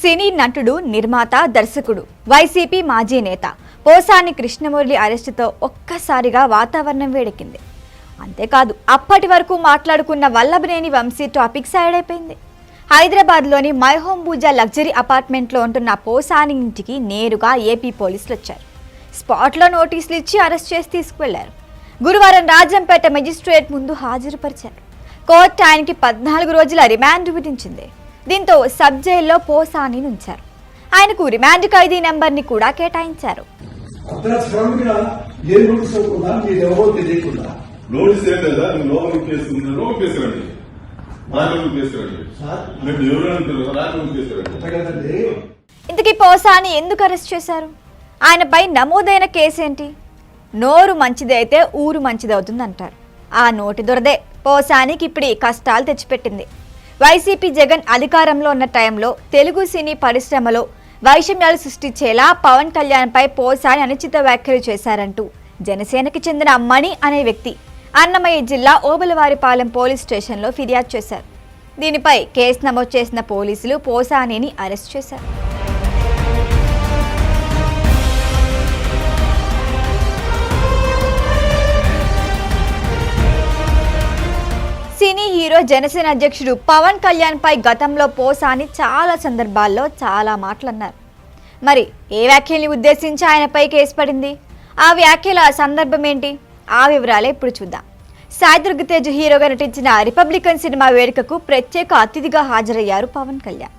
సినీ నటుడు నిర్మాత దర్శకుడు వైసీపీ మాజీ నేత. పోసాని కృష్ణమురళి అరెస్టుతో ఒక్కసారిగా వాతావరణం వేడెక్కింది. అంతేకాదు అప్పటి వరకు మాట్లాడుకున్న వల్లభనేని వంశీ టాపిక్ సైడ్ అయిపోయింది. హైదరాబాద్లోని మైహోంబూజా లగ్జరీ అపార్ట్మెంట్లో ఉంటున్న పోసాని ఇంటికి నేరుగా ఏపీ పోలీసులు వచ్చారు. స్పాట్లో నోటీసులు ఇచ్చి అరెస్ట్ చేసి తీసుకువెళ్ళారు. గురువారం రాజంపేట మెజిస్ట్రేట్ ముందు హాజరుపరిచారు. కోర్టు ఆయనకి పద్నాలుగు రోజుల రిమాండ్ విధించింది. దీంతో సబ్ జైల్లో పోసాని ఉంచారు ఆయనకు రిమాండ్ ఖైదీ నెంబర్ని కూడా కేటాయించారు. ఇంతకీ పోసాని ఎందుకు అరెస్ట్ చేశారు? ఆయనపై నమోదైన కేసు ఏంటి నోరు మంచిది అయితే ఊరు మంచిది అవుతుంది అంటారు ఆ నోటి దొరదే. పోసానికి ఇప్పుడు కష్టాలు తెచ్చిపెట్టింది. వైసీపీ జగన్ అధికారంలో ఉన్న టైంలో తెలుగు సినీ పరిశ్రమలో వైషమ్యాలు సృష్టించేలా పవన్ కళ్యాణ్పై పోసాని అనుచిత వ్యాఖ్యలు చేశారంటూ జనసేనకి చెందిన మణి అనే వ్యక్తి అన్నమయ్య జిల్లా ఓబలవారిపాలెం పోలీస్ స్టేషన్లో ఫిర్యాదు చేశారు. దీనిపై కేసు నమోదు చేసిన పోలీసులు పోసానిని అరెస్ట్ చేశారు. సినీ జనసేన అధ్యక్షుడు పవన్ కళ్యాణ్ పై గతంలో పోసాని చాలా సందర్భాల్లో చాలా మాటలు అన్నారు మరి ఏ వ్యాఖ్యల్ని ఉద్దేశించి ఆయనపై కేసు పడింది? ఆ వ్యాఖ్యల సందర్భం ఏంటి? ఆ వివరాలే ఇప్పుడు చూద్దాం. సాయి దుర్గతేజ్ హీరోగా నటించిన రిపబ్లికన్ సినిమా వేడుకకు ప్రత్యేక అతిథిగా హాజరయ్యారు పవన్ కళ్యాణ్.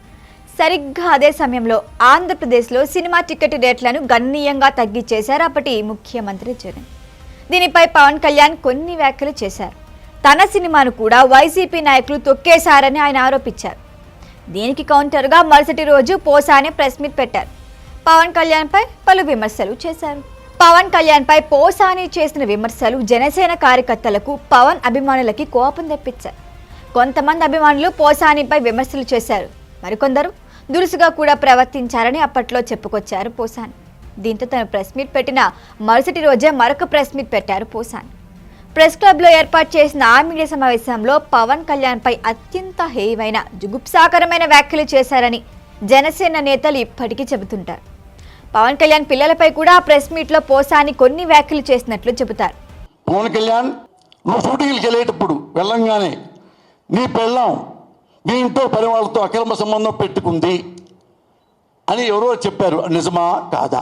సరిగ్గా అదే సమయంలో ఆంధ్రప్రదేశ్లో సినిమా టికెట్ రేట్లను గణనీయంగా తగ్గించేశారు అప్పటి ముఖ్యమంత్రి జగన్. దీనిపై పవన్ కళ్యాణ్ కొన్ని వ్యాఖ్యలు చేశారు. తన సినిమాను కూడా వైసీపీ నాయకులు తొక్కేశారని ఆయన ఆరోపించారు. దీనికి కౌంటర్గా మరుసటి రోజు పోసానే ప్రెస్ మీట్ పెట్టారు. పవన్ కళ్యాణ్పై పలు విమర్శలు చేశారు. పవన్ కళ్యాణ్పై పోసాని చేసిన విమర్శలు జనసేన కార్యకర్తలకు పవన్ అభిమానులకి కోపం తెప్పించారు. కొంతమంది అభిమానులు పోసానిపై విమర్శలు చేశారు. మరికొందరు దురుసుగా కూడా ప్రవర్తించారని అప్పట్లో చెప్పుకొచ్చారు పోసాని. దీంతో తను ప్రెస్ మీట్ పెట్టిన మరుసటి రోజే మరొక ప్రెస్ మీట్ పెట్టారు పోసాని. ప్రెస్ క్లబ్లో ఏర్పాటు చేసిన ఆ సమావేశంలో పవన్ కళ్యాణ్పై అత్యంత హేయమైన జుగుప్సాకరమైన వ్యాఖ్యలు చేశారని జనసేన నేతలు ఇప్పటికీ చెబుతుంటారు. పవన్ కళ్యాణ్ పిల్లలపై కూడా ప్రెస్ మీట్లో పోసాని కొన్ని వ్యాఖ్యలు చేసినట్లు చెబుతారు. పవన్ కళ్యాణ్ నువ్వు షూటింగ్కి వెళ్ళేటప్పుడు వెళ్ళంగానే నీ పెళ్ళాం మీ ఇంట్లో పని వాళ్ళతో అక్రమ సంబంధం పెట్టుకుంది అని ఎవరో చెప్పారు. నిజమా? కాదా?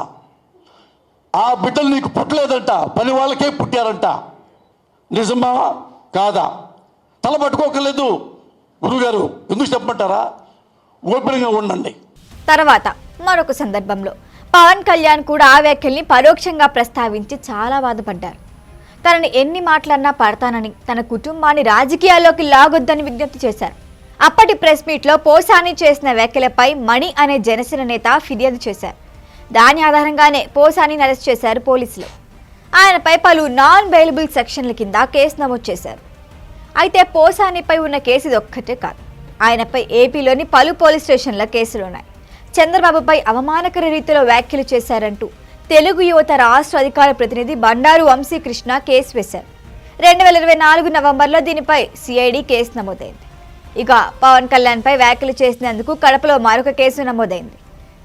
ఆ బిడ్డలు నీకు పుట్టలేదంట పని వాళ్ళకే పుట్టారంట. నిజమా? కాదా? తల పట్టుకోకలేదు గురుగారు ఎందుకు చెప్పమంటారా? ఓపెన్గా ఉండండి. తర్వాత మరొక సందర్భంలో పవన్ కళ్యాణ్ కూడా ఆ వ్యాఖ్యల్ని పరోక్షంగా ప్రస్తావించి చాలా బాధపడ్డారు. తనని ఎన్ని మాటలన్నా పడతానని తన కుటుంబాన్ని రాజకీయాల్లోకి లాగొద్దని విజ్ఞప్తి చేశారు. అప్పటి ప్రెస్ మీట్లో పోసాని చేసిన వ్యాఖ్యలపై మణి అనే జనసేన నేత ఫిర్యాదు చేశారు. దాని ఆధారంగానే పోసాని అరెస్ట్ చేశారు పోలీసులు. ఆయనపై పలు నాన్ బెయిలబుల్ సెక్షన్ల కింద కేసు నమోదు చేశారు. అయితే పోసానిపై ఉన్న కేసు ఇది ఒక్కటే కాదు. ఆయనపై ఏపీలోని పలు పోలీస్ స్టేషన్ల కేసులున్నాయి. చంద్రబాబుపై అవమానకర రీతిలో వ్యాఖ్యలు చేశారంటూ తెలుగు యువత రాష్ట్ర అధికార ప్రతినిధి బండారు వంశీకృష్ణ కేసు వేశారు. రెండు వేల ఇరవై నాలుగు నవంబర్లో దీనిపై సిఐడి కేసు నమోదైంది. ఇక పవన్ కళ్యాణ్పై వ్యాఖ్యలు చేసినందుకు కడపలో మరొక కేసు నమోదైంది.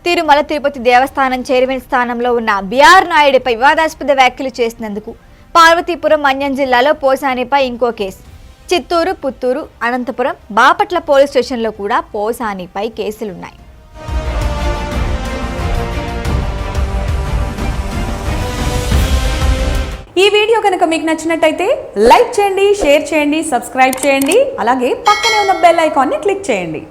తిరుమల తిరుపతి దేవస్థానం చైర్మన్ స్థానంలో ఉన్న బిఆర్ నాయుడిపై వివాదాస్పద వ్యాఖ్యలు చేసినందుకు పార్వతీపురం మన్యం జిల్లాలో పోసానిపై ఇంకో కేసు. చిత్తూరు పుత్తూరు అనంతపురం బాపట్ల పోలీస్ స్టేషన్లో కూడా పోసానిపై కేసులున్నాయి. ఈ వీడియో కనుక మీకు నచ్చినట్టయితే లైక్ చేయండి షేర్ చేయండి సబ్స్క్రైబ్ చేయండి అలాగే పక్కనే ఉన్న బెల్ ఐకాన్ని క్లిక్ చేయండి.